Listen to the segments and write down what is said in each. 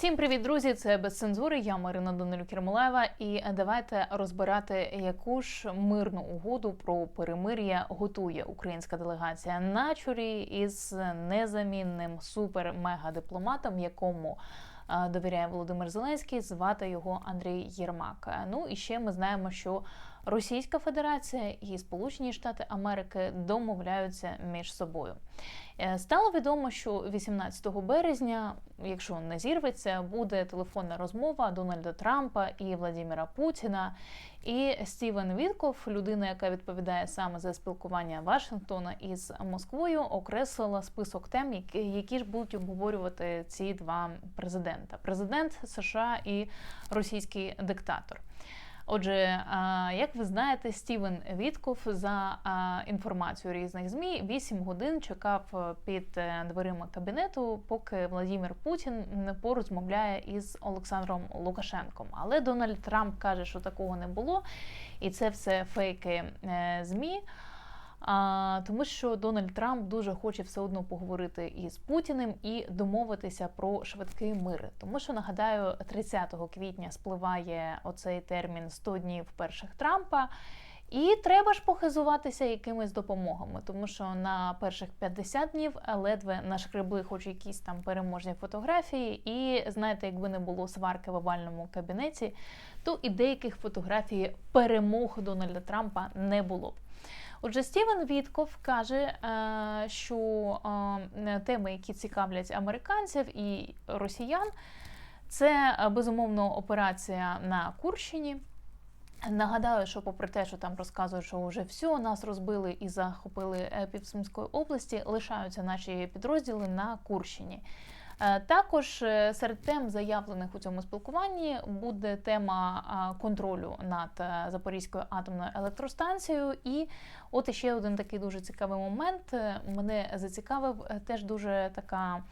Всім привіт, друзі! Це без цензури. Я Марина Данилюк Кермолаєва. І давайте розбирати, яку ж мирну угоду про перемир'я готує українська делегація на чолі із незамінним супер-мега-дипломатом, якому е, довіряє Володимир Зеленський. Звати його Андрій Єрмак. Ну і ще ми знаємо, що Російська Федерація і Сполучені Штати Америки домовляються між собою. Е, Стало відомо, що 18 березня, якщо не зірветься, буде телефонна розмова Дональда Трампа і Владимира Путіна. І Стівен Вітков, людина, яка відповідає саме за спілкування Вашингтона із Москвою, окреслила список тем, які ж будуть обговорювати ці два президента: президент США і російський диктатор. Отже, як ви знаєте, Стівен Вітков за інформацію різних змі 8 годин чекав е, під е, дверима кабінету, поки Владимир Путін не порозмовляє із Олександром Лукашенком. Але Дональд Трамп каже, що такого не було, і це все фейки е, змі. А, тому що Дональд Трамп дуже хоче все одно поговорити із Путіним і домовитися про швидкий мир. Тому що нагадаю, 30 квітня спливає оцей термін 100 днів перших Трампа. І треба ж похизуватися якимись допомогами, тому що на перших 50 днів ледве нашкребли хоч якісь там переможні фотографії. І знаєте, якби не було сварки в овальному кабінеті, то і деяких фотографій перемог Дональда Трампа не було б. Отже, Стівен Вітков каже, е, що е, теми, які цікавлять американців і росіян, це е, безумовно операція на Курщині. Нагадаю, що попри те, що там розказують, що вже все, нас розбили і захопили Півсумської області, лишаються наші підрозділи на Курщині. Також серед тем, заявлених у цьому спілкуванні, буде тема контролю над Запорізькою атомною електростанцією. І от іще один такий дуже цікавий момент. Мене зацікавив теж дуже така.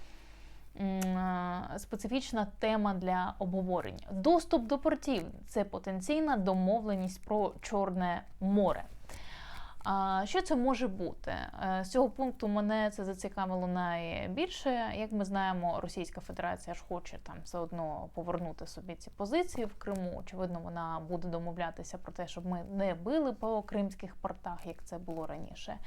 Специфічна тема для обговорення. Доступ до портів це потенційна домовленість про Чорне море. А що це може бути? Е, з цього пункту мене це зацікавило найбільше. Як ми знаємо, Російська Федерація ж хоче там все одно повернути собі ці позиції в Криму. Очевидно, вона буде домовлятися про те, щоб ми не били по кримських портах, як це було раніше.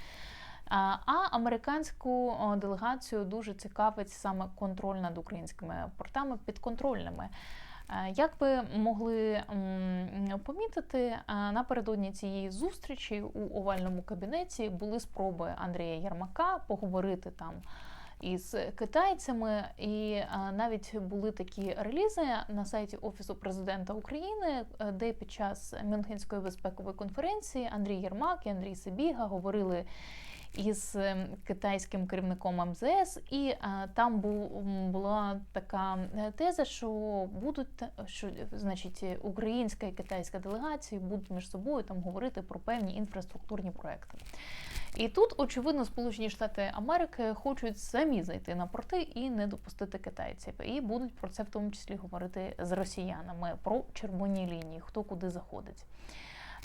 А американську делегацію дуже цікавить саме контроль над українськими портами підконтрольними. Е, як ви могли помітити, е, напередодні цієї зустрічі у овальному кабінеті були спроби Андрія Єрмака поговорити там із китайцями, і е, навіть були такі релізи на сайті Офісу президента України, де під час Мюнхенської безпекової конференції Андрій Єрмак і Андрій Сибіга говорили із ем, китайським керівником МЗС, і там був була така е, теза, що будуть що значить українська і китайська делегації будуть між собою там говорити про певні інфраструктурні проекти. І тут, очевидно, Сполучені Штати Америки хочуть самі зайти на порти і не допустити китайців. І будуть про це в тому числі говорити з росіянами про червоні лінії, хто куди заходить.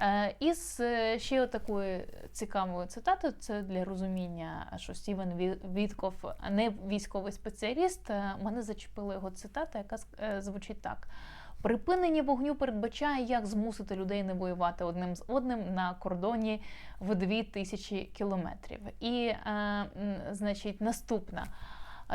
Е, із е, ще такою цікавою цитатою, це для розуміння, що Стівен Вітков не військовий спеціаліст. Е, мене зачепила його цитата, яка звучить так. Припинення вогню передбачає, як змусити людей не воювати одним з одним на кордоні в дві тисячі кілометрів. І, значить, наступна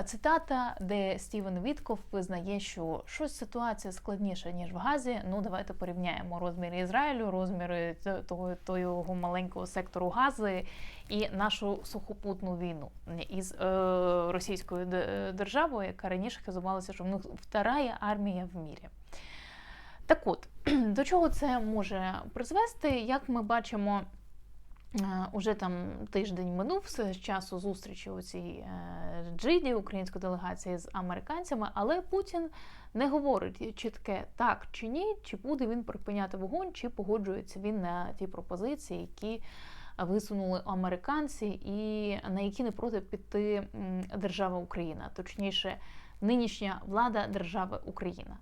цитата, де Стівен Вітков визнає, що щось ситуація складніша ніж в Газі. Ну давайте порівняємо розміри Ізраїлю, розміри того того маленького сектору Гази і нашу сухопутну війну із е, російською державою, яка раніше казувалася, що в них вторая армія в мірі. Так от, до чого це може призвести, як ми бачимо. Е, уже там тиждень минув з часу зустрічі у цій е, джиді української делегації з американцями, але Путін не говорить чітке так чи ні, чи буде він припиняти вогонь, чи погоджується він на ті пропозиції, які висунули американці, і на які не проти піти держава Україна, точніше, нинішня влада держави Україна.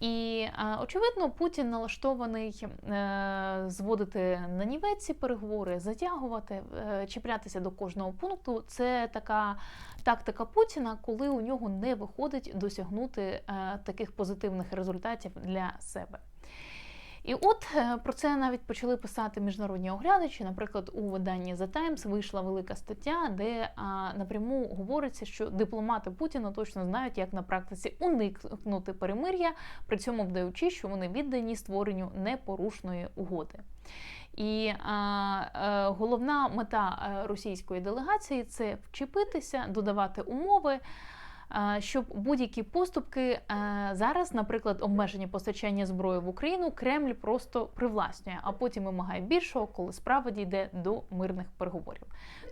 І е, очевидно, Путін налаштований е, зводити на нівець ці переговори, затягувати, е, чіплятися до кожного пункту. Це така тактика Путіна, коли у нього не виходить досягнути таких позитивних результатів для себе. І от е, про це навіть почали писати міжнародні оглядачі. Наприклад, у виданні The Times вийшла велика стаття, де напряму говориться, що дипломати Путіна точно знають, як на практиці уникнути перемир'я, при цьому вдаючи, що вони віддані створенню непорушної угоди. І а, а, головна мета російської делегації це вчепитися, додавати умови щоб будь-які поступки зараз, наприклад, обмеження постачання зброї в Україну, Кремль просто привласнює, а потім вимагає більшого, коли справа дійде до мирних переговорів.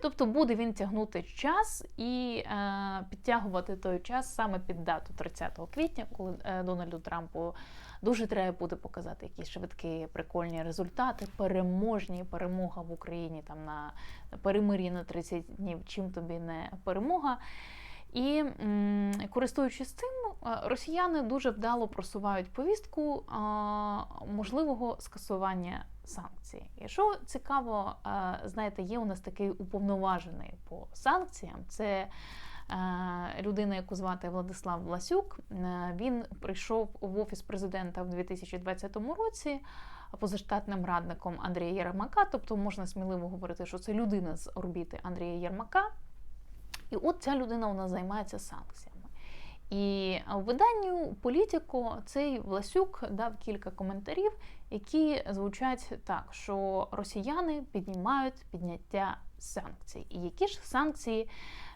Тобто буде він тягнути час і підтягувати той час саме під дату 30 квітня, коли е, Дональду Трампу. Дуже треба буде показати якісь швидкі прикольні результати, переможні перемога в Україні там на перемир'ї на 30 днів. Чим тобі не перемога? І користуючись цим, е, росіяни дуже вдало просувають повістку можливого скасування санкцій. І що цікаво, е, знаєте, є у нас такий уповноважений по санкціям. Це е, людина, яку звати Владислав Власюк. Він прийшов в офіс президента в 2020 році. Позаштатним радником Андрія Єрмака, тобто можна сміливо говорити, що це людина з орбіти Андрія Єрмака. І от ця людина нас займається санкціями. І виданню Політико цей Власюк дав кілька коментарів, які звучать так, що росіяни піднімають підняття санкцій. І які ж санкції,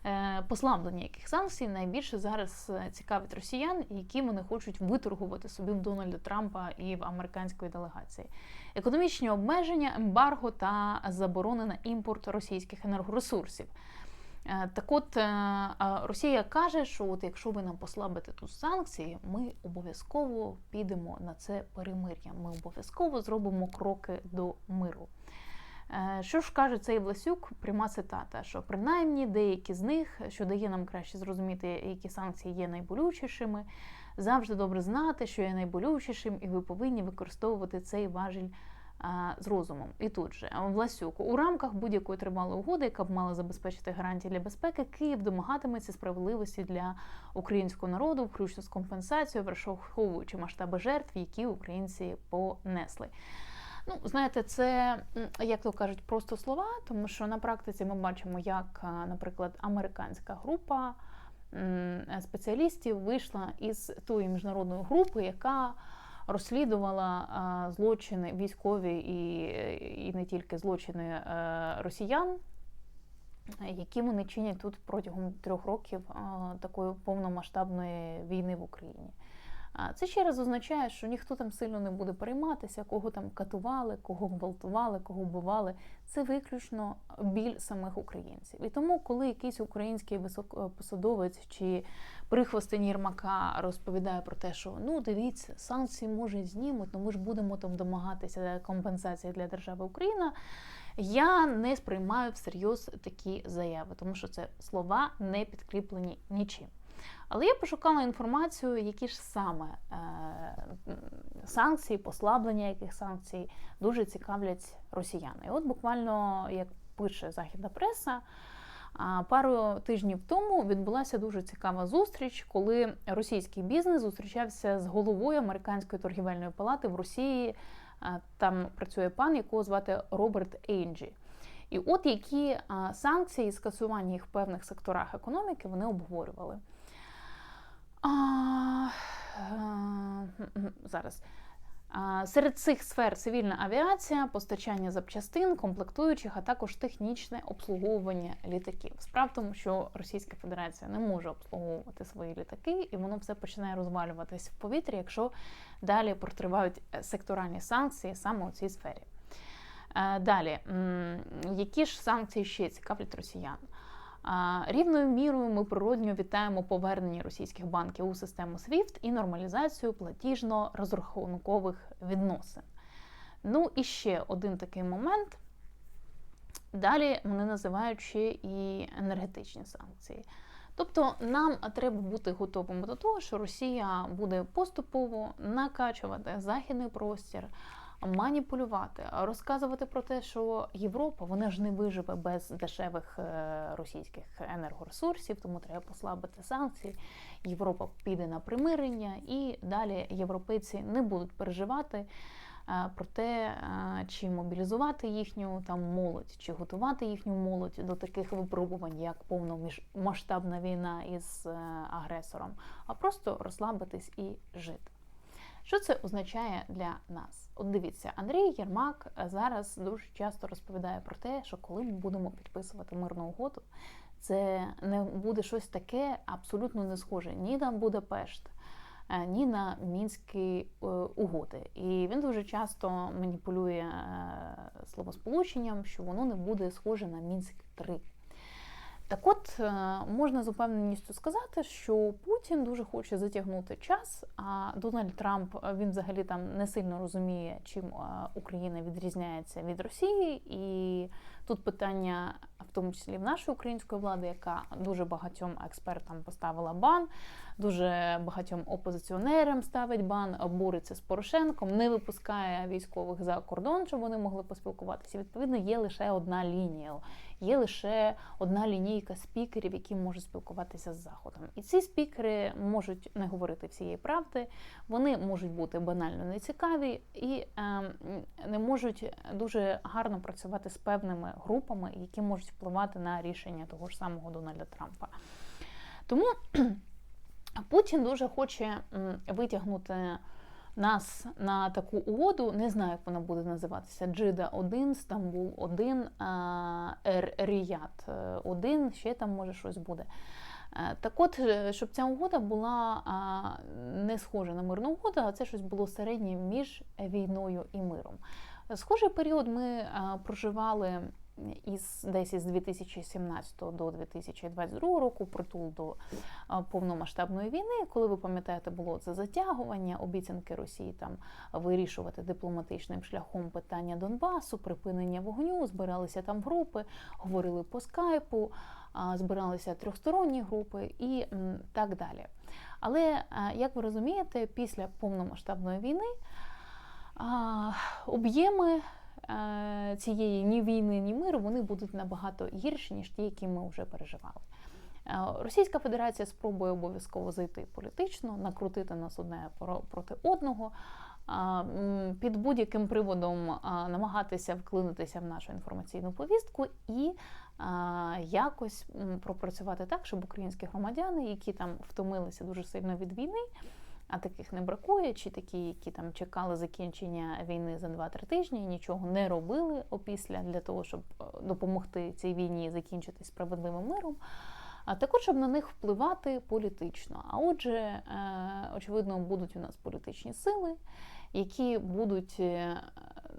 е, послаблення яких санкцій найбільше зараз цікавить росіян, які вони хочуть виторгувати собі в Дональда Трампа і в американської делегації? Економічні обмеження, ембарго та заборони на імпорт російських енергоресурсів. Е, так от е, Росія каже, що от якщо ви нам послабите тут санкції, ми обов'язково підемо на це перемир'я. Ми обов'язково зробимо кроки до миру. Е, що ж каже цей Власюк? Пряма цитата, що принаймні деякі з них, що дає нам краще зрозуміти, які санкції є найболючішими, завжди добре знати, що є найболючішим, і ви повинні використовувати цей важіль з розумом. І тут же Власюк у рамках будь-якої тривалої угоди, яка б мала забезпечити гарантії для безпеки, Київ домагатиметься справедливості для українського народу, включно з компенсацією, враховуючи масштаби жертв, які українці понесли. Ну, знаєте, це як то кажуть, просто слова, тому що на практиці ми бачимо, як, наприклад, американська група спеціалістів вийшла із тої міжнародної групи, яка розслідувала злочини військові і, і не тільки злочини е, росіян. Які вони чинять тут протягом трьох років такої повномасштабної війни в Україні? Це ще раз означає, що ніхто там сильно не буде перейматися, кого там катували, кого гвалтували, кого вбивали. Це виключно біль самих українців. І тому, коли якийсь український високопосадовець чи прихвостень Єрмака розповідає про те, що ну дивіться, санкції може знімуть, ну ми ж будемо там домагатися компенсації для держави Україна. Я не сприймаю всерйоз такі заяви, тому що це слова не підкріплені нічим. Але я пошукала інформацію, які ж саме е, санкції, послаблення яких санкцій дуже цікавлять росіяни. І от буквально, як пише західна преса, пару тижнів тому відбулася дуже цікава зустріч, коли російський бізнес зустрічався з головою американської торгівельної палати в Росії. Там працює пан, якого звати Роберт Ейнджі. І от які санкції і скасування їх в певних секторах економіки вони обговорювали. А, Зараз. Серед цих сфер цивільна авіація, постачання запчастин, комплектуючих, а також технічне обслуговування літаків. Справа в тому, що Російська Федерація не може обслуговувати свої літаки, і воно все починає розвалюватися в повітрі, якщо далі протривають е, секторальні санкції саме у цій сфері. Е, далі, які ж санкції ще цікавлять росіян? Рівною мірою ми природньо вітаємо повернення російських банків у систему SWIFT і нормалізацію платіжно-розрахункових відносин. Ну і ще один такий момент. Далі вони називають ще і енергетичні санкції. Тобто нам треба бути готовими до того, що Росія буде поступово накачувати західний простір, маніпулювати, розказувати про те, що Європа вона ж не виживе без дешевих е, російських енергоресурсів, тому треба послабити санкції. Європа піде на примирення, і далі європейці не будуть переживати. е, Про те, е, чи мобілізувати їхню там молодь, чи готувати їхню молодь до таких випробувань, як повномасштабна війна із агресором, а просто розслабитись і жити. Що це означає для нас? От дивіться, Андрій Єрмак зараз дуже часто розповідає про те, що коли ми будемо підписувати мирну угоду, це не буде щось таке абсолютно не схоже ні на Будапешт, е, ні на мінські е, угоди. І він дуже часто маніпулює е, словосполученням, що воно не буде схоже на Мінськ 3. Так от е, можна з упевненістю сказати, що Путін дуже хоче затягнути час, а Дональд Трамп е, він взагалі там не сильно розуміє, чим е, Україна відрізняється від Росії. І тут питання, в тому числі в нашої української влади, яка дуже багатьом експертам поставила бан, дуже багатьом опозиціонерам ставить бан, бореться з Порошенком, не випускає військових за кордон, щоб вони могли поспілкуватися. Відповідно, є лише одна лінія. Є лише одна лінійка спікерів, які можуть спілкуватися з заходом. І ці спікери можуть не говорити всієї правди, вони можуть бути банально нецікаві і е, не можуть дуже гарно працювати з певними групами, які можуть впливати на рішення того ж самого Дональда Трампа. Тому Путін дуже хоче витягнути нас на таку угоду, не знаю, як вона буде називатися: Джида 1, Стамбул 1, Ер Ріят 1, ще там може щось буде. Е, Так от, е, щоб ця угода була не схожа на мирну угоду, а це щось було середнє між війною і миром. Схожий період ми проживали із десь із 2017 до 2022 року, притул до повномасштабної війни, коли ви пам'ятаєте, було це затягування, обіцянки Росії там вирішувати дипломатичним шляхом питання Донбасу, припинення вогню, збиралися там групи, говорили по скайпу, збиралися трьохсторонні групи і так далі. Але як ви розумієте, після повномасштабної війни об'єми е, цієї ні війни, ні миру вони будуть набагато гірші, ніж ті, які ми вже переживали. Е, Російська Федерація спробує обов'язково зайти політично, накрутити нас одне про- проти одного, під будь-яким приводом намагатися вклинитися в нашу інформаційну повістку і якось пропрацювати так, щоб українські громадяни, які там втомилися дуже сильно від війни, а таких не бракує, чи такі, які там чекали закінчення війни за 2-3 тижні, і нічого не робили опісля для того, щоб е, допомогти цій війні закінчити справедливим миром. А також щоб на них впливати політично. А отже, е, очевидно, будуть у нас політичні сили, які будуть е,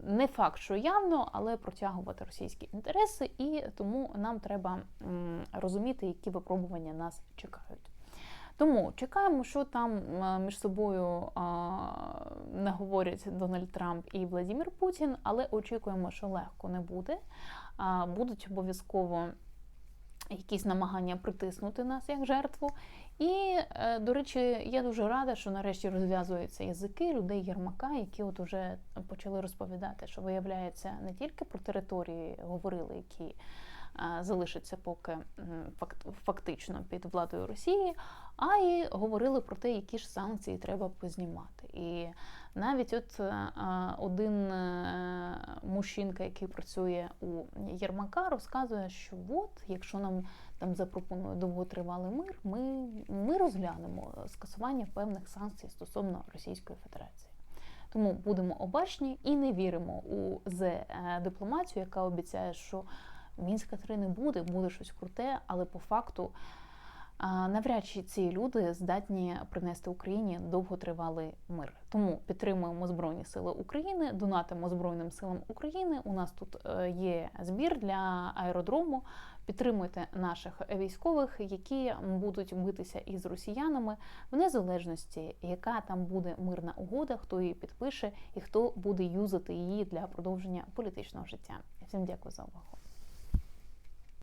не факт, що явно, але протягувати російські інтереси, і тому нам треба розуміти, які випробування нас чекають. Тому чекаємо, що там е, між собою наговорять Дональд Трамп і Владимир Путін, але очікуємо, що легко не буде. Будуть обов'язково якісь намагання притиснути нас як жертву. І, е, до речі, я дуже рада, що нарешті розв'язуються язики людей Єрмака, які от уже почали розповідати, що виявляється не тільки про території говорили, які е, залишаться поки фактично під владою Росії, а й говорили про те, які ж санкції треба познімати. І навіть от е, один е, мужчинка, який працює у Єрмака, розказує, що от, якщо нам там запропонує довготривалий мир, ми, ми розглянемо скасування певних санкцій стосовно Російської Федерації. Тому будемо обачні і не віримо у з дипломатію, яка обіцяє, що Мінська 3 не буде, буде щось круте, але по факту навряд чи ці люди здатні принести Україні довготривалий мир. Тому підтримуємо Збройні Сили України, донатимо Збройним силам України. У нас тут е, є збір для аеродрому. Підтримуйте наших військових, які будуть битися із росіянами в незалежності, яка там буде мирна угода, хто її підпише і хто буде юзати її для продовження політичного життя. Всім дякую за увагу.